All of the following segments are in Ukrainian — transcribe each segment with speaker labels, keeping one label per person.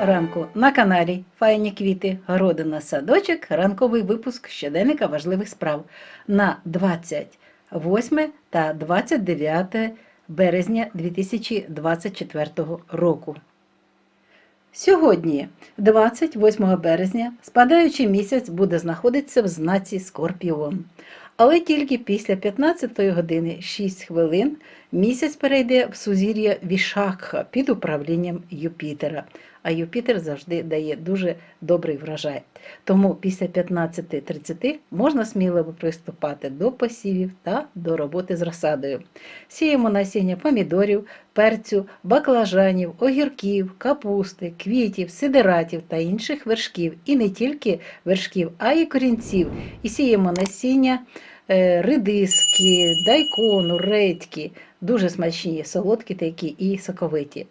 Speaker 1: ранку на каналі Файні квіти, городина, садочок, ранковий випуск щоденника важливих справ на 28 та 29 березня 2024 року. Сьогодні, 28 березня, спадаючий місяць буде знаходитися в знаці Скорпіон. Але тільки після 15 години 6 хвилин місяць перейде в сузір'я Вішакха під управлінням Юпітера. А Юпітер завжди дає дуже добрий врожай. Тому після 15.30 можна сміливо приступати до посівів та до роботи з розсадою. Сіємо насіння помідорів, перцю, баклажанів, огірків, капусти, квітів, сидератів та інших вершків. І не тільки вершків, а й корінців. І сіємо насіння е, редиски, дайкону, редьки. Дуже смачні, солодкі такі і соковиті.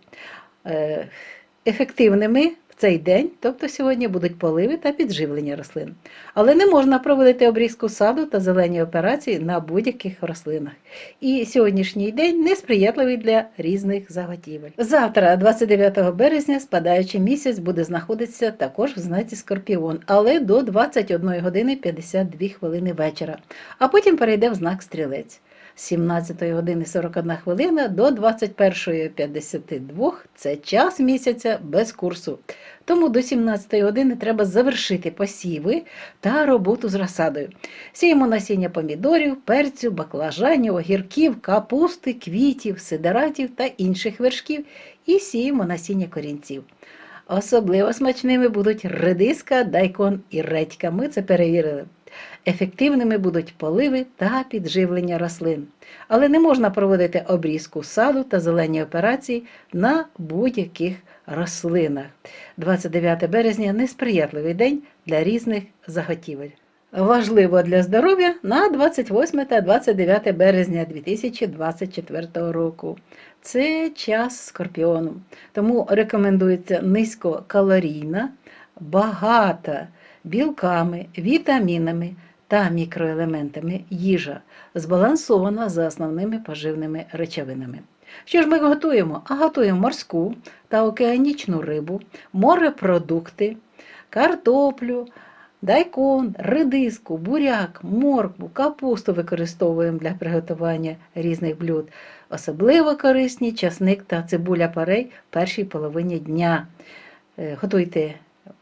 Speaker 1: Ефективними в цей день, тобто сьогодні, будуть поливи та підживлення рослин. Але не можна проводити обрізку саду та зелені операції на будь-яких рослинах. І сьогоднішній день несприятливий для різних заготівель. Завтра, 29 березня, спадаючий місяць буде знаходитися також в знаці Скорпіон, але до 21 години 52 хвилини вечора, а потім перейде в знак Стрілець. З 17 години 41 хвилина до 21.52 це час місяця без курсу. Тому до 17 години треба завершити посіви та роботу з розсадою. Сіємо насіння помідорів, перцю, баклажанів, огірків, капусти, квітів, сидератів та інших вершків і сіємо насіння корінців. Особливо смачними будуть редиска, дайкон і редька. Ми це перевірили. Ефективними будуть поливи та підживлення рослин. Але не можна проводити обрізку саду та зелені операції на будь-яких рослинах. 29 березня несприятливий день для різних заготівель. Важливо для здоров'я на 28 та 29 березня 2024 року. Це час скорпіону. Тому рекомендується низькокалорійна, багата білками, вітамінами та мікроелементами їжа, збалансована за основними поживними речовинами. Що ж ми готуємо? А готуємо морську та океанічну рибу, морепродукти, картоплю, дайкон, редиску, буряк, моркву, капусту використовуємо для приготування різних блюд. Особливо корисні часник та цибуля парей в першій половині дня. Е, Готуйте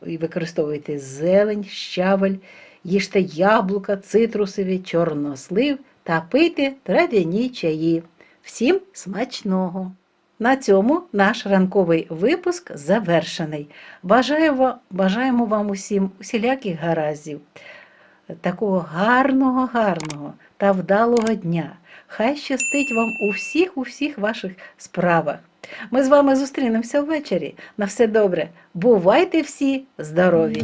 Speaker 1: і використовуйте зелень, щавель, їжте яблука, цитрусові, чорнослив та пийте трав'яні чаї. Всім смачного! На цьому наш ранковий випуск завершений. Бажаю, бажаємо вам усім усіляких гараздів, такого гарного, гарного та вдалого дня. Хай щастить вам у всіх, у всіх ваших справах. Ми з вами зустрінемося ввечері. На все добре. Бувайте всі здорові!